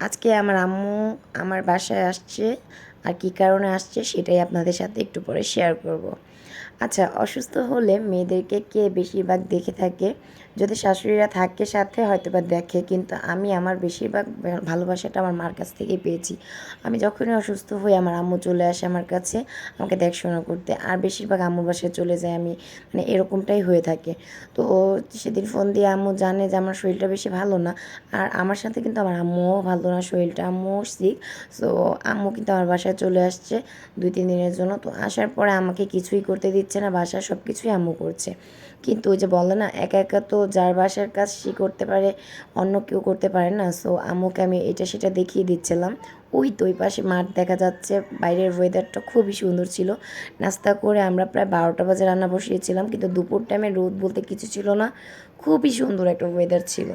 আজকে আমার আম্মু আমার বাসায় আসছে। আর কী কারণে আসছে সেটাই আপনাদের সাথে একটু পরে শেয়ার করব। আচ্ছা অসুস্থ হলে মেয়েদেরকে কে বেশিরভাগ দেখে থাকে? যদি শাশুড়িরা থাকে সাথে হয়তো বা দেখে, কিন্তু আমি আমার বেশিরভাগ ভালোবাসাটা আমার মার কাছ থেকেই পেয়েছি। আমি যখনই অসুস্থ হই, আমার আম্মু চলে আসে আমার কাছে, আমাকে দেখাশোনা করতে। আর বেশিরভাগ আম্মুর বাসায় চলে যায় আমি। মানে এরকমটাই হয়ে থাকে। তো সেদিন ফোন দিয়ে, আম্মু জানে যে আমার শরীরটা বেশি ভালো না। আর আমার সাথে কিন্তু আমার আম্মুও ভালো না, শরীরটা আম্মুও সিক সো আম্মু কিন্তু আমার বাসায় চলে আসছে দুই, তিন দিনের জন্য। তো আসার পরে আমাকে কিছুই করতে দিচ্ছে না, বাসার সব কিছুই আম্মু করছে। কিন্তু ওই যে বলে না, একা একা তো যার বাসার কাজ সে করতে পারে, অন্য কেউ করতে পারে না। সো আম্মুকে আমি এটা সেটা দেখিয়ে দিচ্ছিলাম। ওই তো ওই পাশে মাঠ দেখা যাচ্ছে, বাইরের ওয়েদারটা খুবই সুন্দর ছিল। নাস্তা করে আমরা প্রায় বারোটা বাজে রান্না বসিয়েছিলাম, কিন্তু দুপুর টাইমে রোদ বলতে কিছু ছিল না। খুবই সুন্দর একটা ওয়েদার ছিল।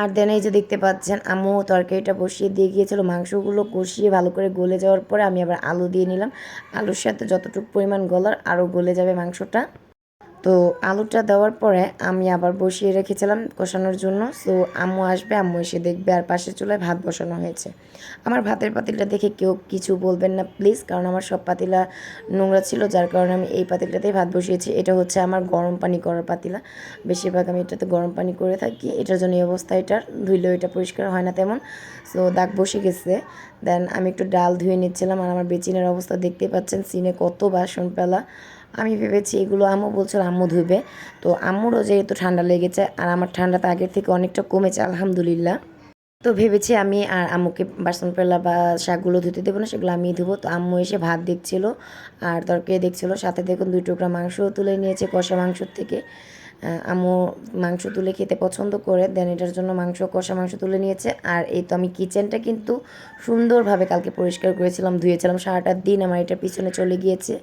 আর দেন এই যে দেখতে পাচ্ছেন আমু তরকারিটা বসিয়ে দিয়ে গিয়েছিল, মাংসগুলো কষিয়ে ভালো করে গলে যাওয়ার পরে আমি আবার আলু দিয়ে নিলাম। আলুর সাথে যতটুকু পরিমাণ গলার, আরও গলে যাবে মাংসটা। তো আলুটা দেওয়ার পরে আমি আবার বসিয়ে রেখেছিলাম কষানোর জন্য। সো আম্মু আসবে, আম্মু এসে দেখবে আর পাশে চুলায় ভাত বসানো হয়েছে। আমার ভাতের পাতিলটা দেখে কেউ কিছু বলবেন না, প্লিজ, কারণ আমার সব পাতিলা নোংরা ছিল, যার কারণে আমি এই পাতিলটাতেই ভাত বসিয়েছি। এটা হচ্ছে আমার গরম পানি করার পাতিলা। বেশিরভাগ আমি এটাতে গরম পানি করে থাকি। এটার জন্য এই অবস্থা এটার। ধুইলেও এটা পরিষ্কার হয় না তেমন। সো দাগ বসে গেছে। দেন আমি একটু ডাল ধুয়ে নিচ্ছিলাম। আর আমার বেচিনের অবস্থা দেখতে পাচ্ছেন, সিনে কত বাসন পেলা আমি ভেবেছি এগুলো আম্মু বলছিল আম্মু ধুবে তো আম্মুরও যেহেতু ঠান্ডা লেগেছে আর আমার ঠান্ডাটা আগের থেকে অনেকটা কমেছে, আলহামদুলিল্লাহ। তো ভেবেছি আমি আর আম্মুকে বাসন পেলা বা শাকগুলো ধুতে দেবো না, সেগুলো আমি ধুবো। তো আম্মু এসে ভাত দেখছিল আর তরকারি দেখছিল, সাথে দেখুন দুই টুকরা মাংসও তুলে নিয়েছে কষা মাংসর থেকে। আম্মু মাংস তুলে খেতে পছন্দ করে, দেন এটার জন্য মাংস, কষা মাংস তুলে নিয়েছে। আর এই তো আমি কিচেনটা কিন্তু সুন্দরভাবে কালকে পরিষ্কার করেছিলাম, ধুয়েছিলাম, সারাটা দিন আমার এটা পিছনে চলে গিয়েছে।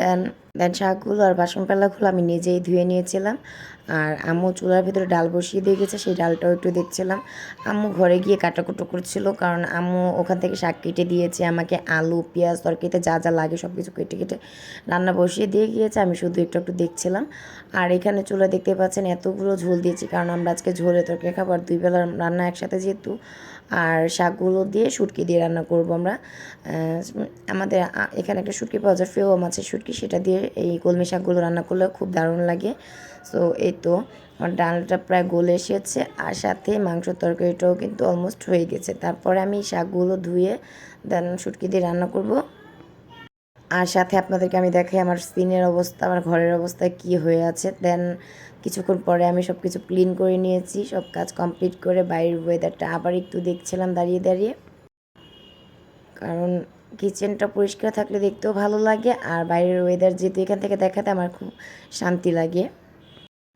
দেন দেন শাকগুলো আর বাসন পেলাগুলো আমি নিজেই ধুয়ে নিয়েছিলাম। আর আম্মু চুলার ভিতরে ডাল বসিয়ে দিয়ে গেছে, সেই ডালটাও একটু দেখছিলাম। আম্মু ঘরে গিয়ে কাটাকুটো করছিল, কারণ আম্মু ওখান থেকে শাক কেটে দিয়েছে, আমাকে আলু, পেঁয়াজ, তরকারিতে যা যা লাগে সব কিছু কেটে কেটে রান্না বসিয়ে দিয়ে গিয়েছে, আমি শুধু একটু একটু দেখছিলাম। আর এখানে চুলা দেখতে পাচ্ছেন এতগুলো ঝোল দিয়েছি, কারণ আমরা আজকে ঝোলে তরকারি খাবার দুই বেলা রান্না একসাথে যেহেতু আর শাকগুলো দিয়ে শুটকি দিয়ে রান্না করব আমরা। আমাদের এখানে একটা শুটকি পাওয়া যায়, ফেও মাছের শুটকি, সেটা দিয়ে এই কলমি শাকগুলো রান্না করলে খুব দারুণ লাগে। সো এই তো আমার ডালটা প্রায় গলে এসেছে আর সাথে মাংস তরকারিটাও কিন্তু অলমোস্ট হয়ে গেছে। তারপরে আমি শাকগুলো ধুয়ে দেন শুটকি দিয়ে রান্না করব। আর সাথে আপনাদেরকে আমি দেখাই আমার স্কিনের অবস্থা, আমার ঘরের অবস্থা কি হয়ে আছে। দেন কিছুক্ষণ পরে আমি সব কিছু ক্লিন করে নিয়েছি, সব কাজ কমপ্লিট করে বাইরের ওয়েদারটা আবার একটু দেখছিলাম দাঁড়িয়ে দাঁড়িয়ে। কারণ কিচেনটা পরিষ্কার থাকলে দেখতেও ভালো লাগে আর বাইরের ওয়েদার যেহেতু এখান থেকে দেখাতে আমার খুব শান্তি লাগে।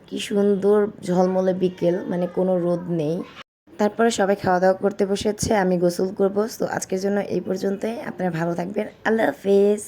কি সুন্দর ঝলমলে বিকেল মানে কোনো রোদ নেই। তারপরে সবাই খাওয়া দাওয়া করতে বসেছে, আমি গোসল করব। তো আজকের জন্য এই পর্যন্তই। আপনারা ভালো থাকবেন। আল্লাহ হাফেজ।